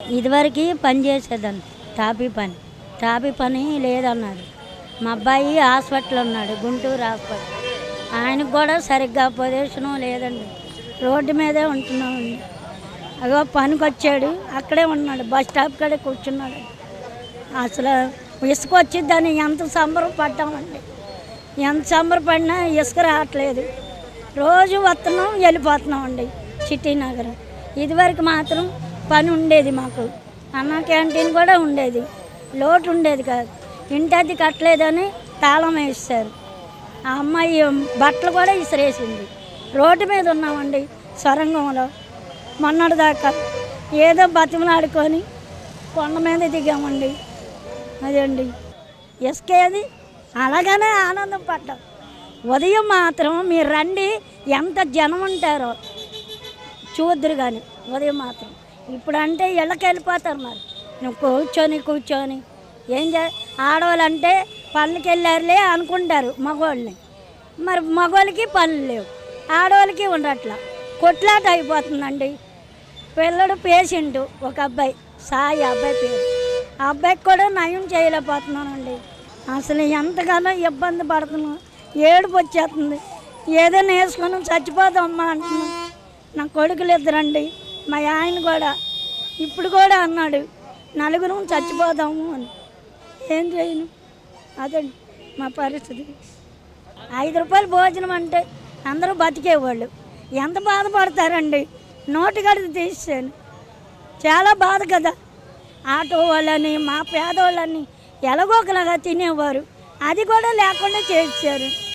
ఇదివరకు పని చేసేదాన్ని. టాపీ పని. టాపీ పని లేదన్నారు మా అబ్బాయి హాస్పిటల్ ఉన్నాడు గుంటూరు హాస్పిటల్. ఆయనకు కూడా సరిగ్గా పొజిషను లేదండి. రోడ్డు మీదే ఉంటున్నామండి. అగో పనికి వచ్చాడు అక్కడే ఉన్నాడు బస్ స్టాప్ కాడే కూర్చున్నాడు. అసలు ఇసుక వచ్చిద్దని ఎంత సంబరం పడ్డామండి ఎంత సంబరపడినా ఇసుక రావట్లేదు. రోజు వస్తున్నాం వెళ్ళిపోతున్నామండి సిటీ నగరం ఇదివరకు మాత్రం పని ఉండేది మాకు. అన్న క్యాంటీన్ కూడా ఉండేది. లోటు ఉండేది కాదు. ఇంటది కట్టలేదని తాళం వేస్తారు. ఆ అమ్మాయి బట్టలు కూడా ఇసిరేసింది. రోడ్డు మీద ఉన్నామండి సొరంగంలో. మొన్నటి దాకా ఏదో బతిమలాడుకొని కొండ మీద దిగామండి. అదండి? ఇసుకేది అలాగనే ఆనందం పడ్డాం. ఉదయం మాత్రం మీరు రండి ఎంత జనం ఉంటారో చూద్దరు కానీ ఉదయం మాత్రం. ఇప్పుడు అంటే ఇళ్ళకి వెళ్ళిపోతారు మరి. నువ్వు కూర్చొని కూర్చొని. ఏం చే ఆడవాళ్ళంటే పనులకి వెళ్ళారులే అనుకుంటారు మగవాళ్ళని. మరి మగవాళ్ళకి పనులు లేవు. ఆడవాళ్ళకి ఉండట్లా. కొట్లాట అయిపోతుందండి. పిల్లడు పేషెంట్ ఒక అబ్బాయి. సాయి అబ్బాయి పేరు. ఆ అబ్బాయికి కూడా నయం చేయలేకపోతున్నానండి. అసలు ఎంతగానో ఇబ్బంది పడుతున్నాను ఏడుపు వచ్చేస్తుంది. ఏదైనా వేసుకొని చచ్చిపోదామమ్మా అంటున్నాను నా కొడుకులు ఇద్దరండి. మా ఆయన కూడా ఇప్పుడు కూడా అన్నాడు నలుగురు చచ్చిపోదాము అని. ఏం చేయను? అదండి మా పరిస్థితి. ఐదు రూపాయలు భోజనం అంటే అందరూ బతికేవాళ్ళు. ఎంత బాధపడతారండి? నోటి కడిగి తీసాను చాలా బాధ కదా. ఆటో వాళ్ళని మా పేదవాళ్ళని ఎలాగోకలాగా తినేవారు. అది కూడా లేకుండా చేయించారు